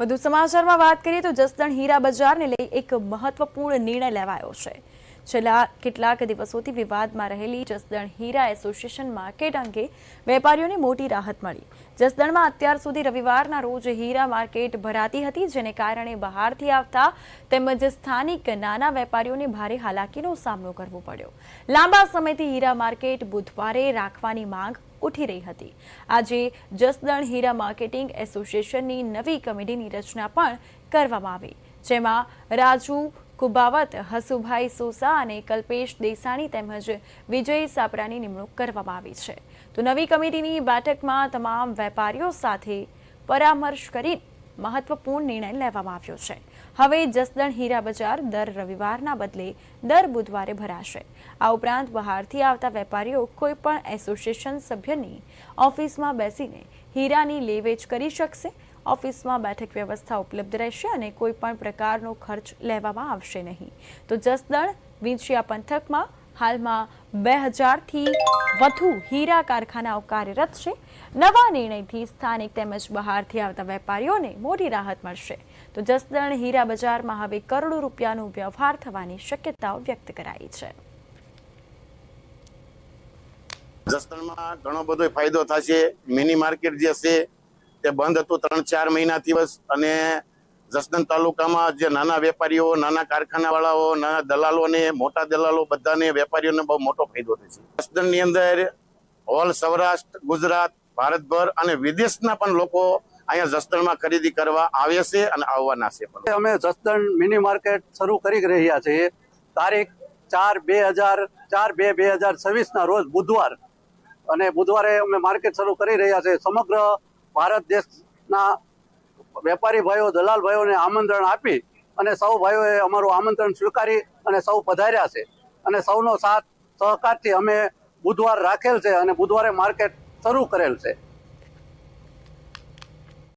વધુ સમાચારમાં વાત કરીએ તો જસદણ હીરા બજારને લઈ એક મહત્વપૂર્ણ નિર્ણય લેવાયો છે. છેલ્લા કેટલાક દિવસોથી વિવાદમાં રહેલી જસદણ હીરા એસોસિએશન માર્કેટ અંગે વેપારીઓને મોટી રાહત મળી. જસદણમાં અત્યાર સુધી રવિવારના રોજ હીરા માર્કેટ ભરાતી હતી, જેને કારણે બહારથી આવતા તેમજ સ્થાનિક નાના વેપારીઓને ભારે હાલાકીનો સામનો કરવો પડ્યો. લાંબા સમયથી હીરા માર્કેટ બુધવારે રાખવાની માંગ ઉઠી રહી હતી. આજે જસદણ હીરા માર્કેટિંગ એસોસિએશનની નવી કમિટીની રચના પણ કરવામાં આવી, જેમાં રાજુ કુબાવત, હસુભાઈ સોસા અને કલ્પેશ દેસાણી તેમજ વિજય સાપરાની નિમણૂક કરવામાં આવી છે. તો નવી કમિટીની બેઠકમાં તમામ વેપારીઓ સાથે પરામર્શ કરી મહત્વપૂર્ણ નિર્ણય લેવામાં આવ્યો છે. હવે જસદણ હીરા બજાર દર રવિવારના બદલે દર બુધવારે ભરાશે. આ ઉપરાંત બહારથી આવતા વેપારીઓ કોઈ પણ એસોસિએશન સભ્યની ઓફિસમાં બેસીને હીરાની લેવેચ કરી શકશે ઓફિસમાં બેઠક વ્યવસ્થા ઉપલબ્ધ રહેશે અને કોઈ પણ પ્રકારનો ખર્ચ લેવામાં આવશે નહીં. તો જસદણ વિંછિયા પંથકમાં હાલમાં બે હજારથી વધુ હીરા કારખાનાઓ કાર્યરત છે. નવા નિર્ણયથી સ્થાનિક તેમજ બહારથી આવતા વેપારીઓને મોટી રાહત મળશે. તો જસદણ હીરા બજારમાં હવે કરોડો રૂપિયાનો વ્યવહાર થવાની શક્યતાઓ વ્યક્ત કરાઈ છે. જસદણમાં ઘણો બધો ફાયદો થશે. મિની માર્કેટ જે છે તે બંધ હતું ત્રણ ચાર મહિના દિવસ અને જસદણ તાલુકામાં જે નાના વેપારીઓ, નાના કારખાના વાળાઓ નાના દલાલોને મોટા દલાલો બધાને વેપારીઓને બહુ મોટો ફાયદો થશે જસદણની અંદર ઓલ સૌરાષ્ટ્ર, ગુજરાત, ભારતભર અને વિદેશના પણ લોકો અહીંયા જસદણમાં ખરીદી કરવા આવે છે અને આવવાના છે પણ. અમે જસદણ મિની માર્કેટ શરૂ કરી રહ્યા છીએ તારીખ ચાર બે હજાર, ચાર બે બે હજાર છવ્વીસના રોજ બુધવાર અને બુધવારે અમે માર્કેટ શરૂ કરી રહ્યા છીએ સમગ્ર ભારત દેશના વેપારી ભાઈઓ, દલાલ ભાઈઓને આમંત્રણ આપી અને સૌ ભાઈઓએ અમારું આમંત્રણ સ્વીકારી અને સૌ પધાર્યા છે. અને સૌનો સાથ સહકારથી અમે બુધવાર રાખેલ છે અને બુધવારે માર્કેટ શરૂ કરેલ છે.